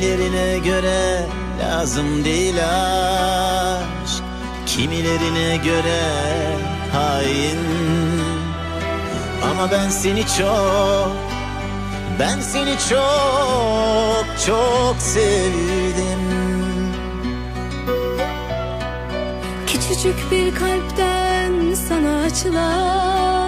Kimilerine göre lazım değil aşk. Kimilerine göre hain. Ama ben seni çok Ben seni çok çok sevdim. Küçücük bir kalpten sana açılan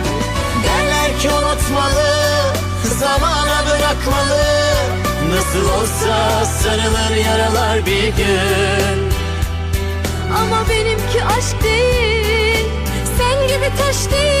Derler ki unutmalı Zamana bırakmalı. Nasıl olsa sarılır yaralar bir gün. Ama benimki aşk değil Sen gibi taş değil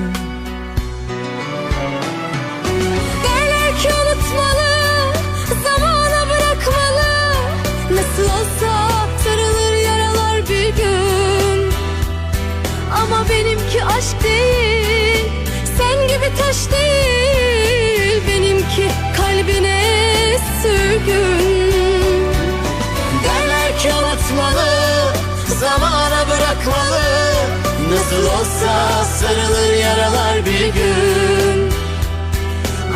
Nasıl olsa sarılır yaralar bir gün.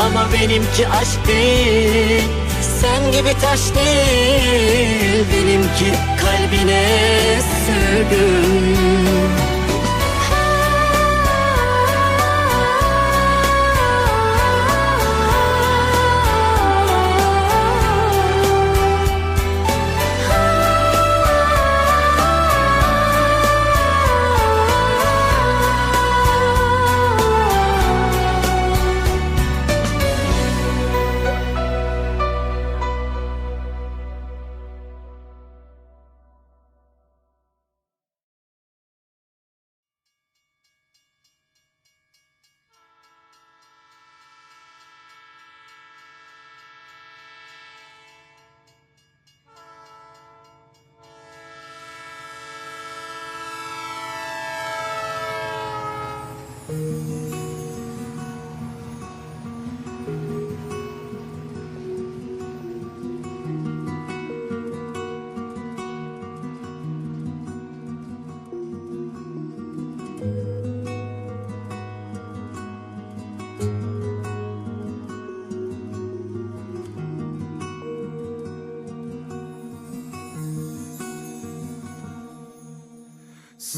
Ama benimki aşk değil Sen gibi taş değil. Benimki kalbine sürgün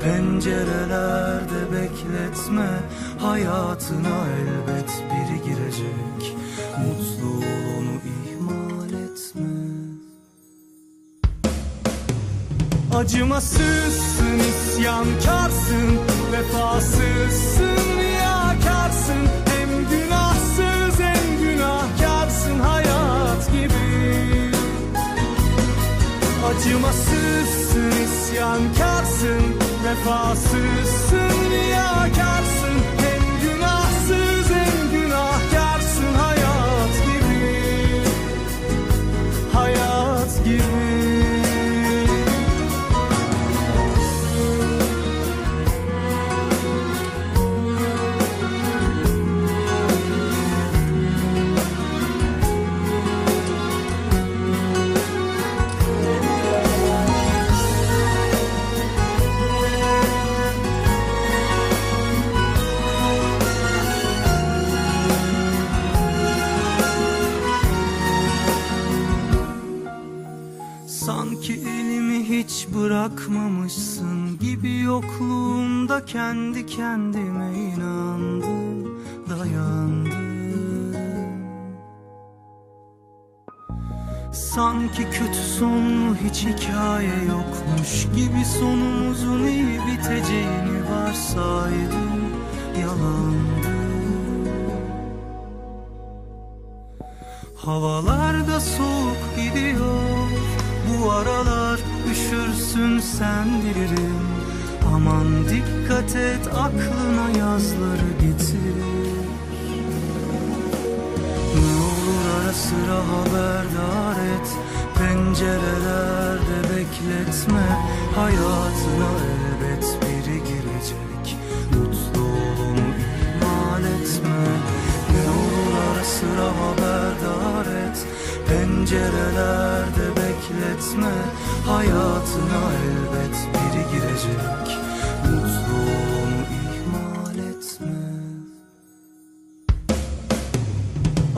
Pencerelerde bekletme Hayatına elbet biri girecek. Mutluluğunu ihmal etme. Acımasızsın, isyankarsın, vefasızsın, riyakarsın. Hem günahsız hem günahkarsın hayat gibi. Acımasızsın, isyankarsın, vefasızsın, riyakarsın Hem günahsız hem günahkarsın. Hayat gibi Hayat gibi yokluğumda kendi kendime inandım, dayandım. Sanki kötü sonlu hiç hikaye yokmuş gibi sonumuzun iyi biteceğini varsaydım, yalandı. Havalarda soğuk gidiyor Bu aralar üşürsün sen bilirim Aman dikkat et aklına yazları getir. Ne olur ara sıra haberdar et Pencerelerde bekletme. Hayatına elbet biri girecek Mutluluğunu ihmal etme. Ne olur ara sıra haberdar et Pencerelerde bekletme. Hayatına elbet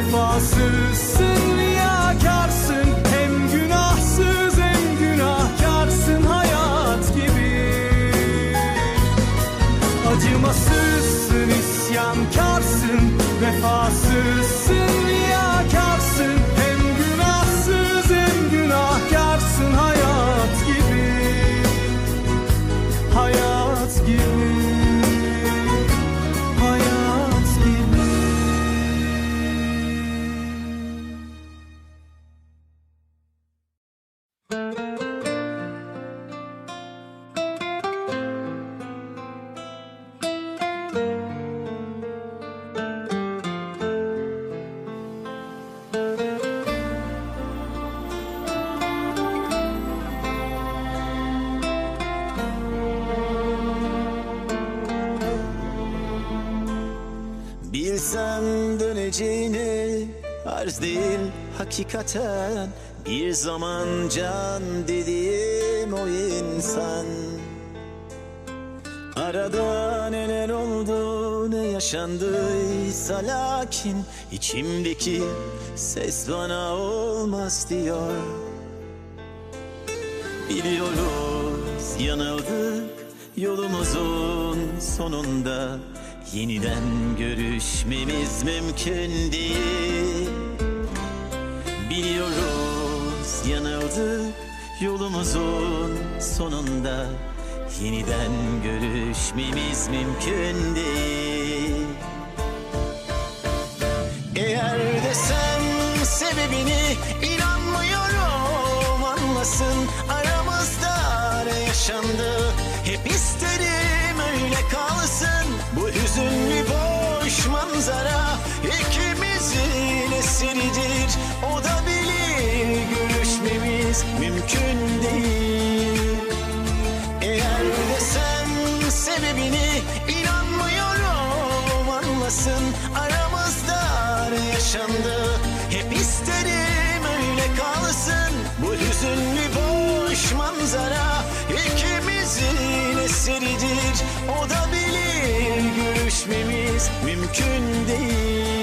vefasızsın, Bilsem döneceğini arz değil hakikaten. Bir zaman can dediğim o insan. Arada neler oldu ne yaşandıysa lakin içimdeki ses bana olmaz diyor. Biliyoruz yanıldık yolumuzun sonunda Yeniden görüşmemiz mümkün değil. Biliyoruz yanıldık yolumuzun sonunda. Yeniden görüşmemiz mümkün değil. Eğer desem sebebini görüşmemiz mümkün değil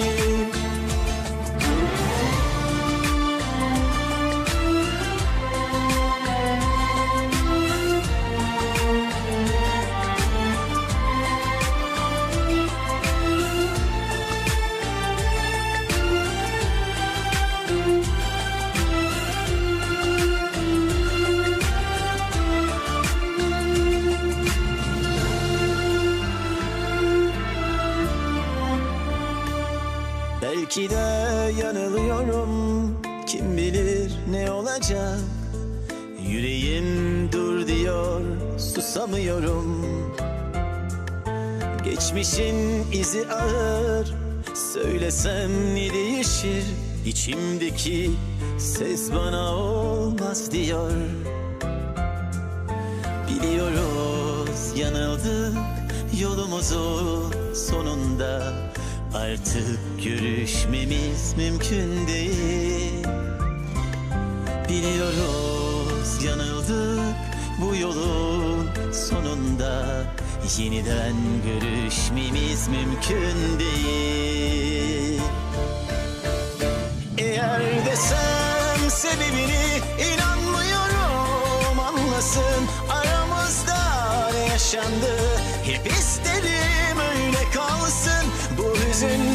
Belki de yanılıyorum. Kim bilir ne olacak? Yüreğim dur diyor Susamıyorum. Geçmişin izi ağır. Söylesem ne değişir? İçimdeki ses bana olmaz diyor. Biliyoruz yanıldık yolumuzun sonunda Artık görüşmemiz mümkün değil. Biliyoruz yanıldık bu yolun sonunda. Yeniden görüşmemiz mümkün değil. Eğer desem sebebini inanmıyorum. Anlasın Aramızda ne yaşandı. Hep isterim reason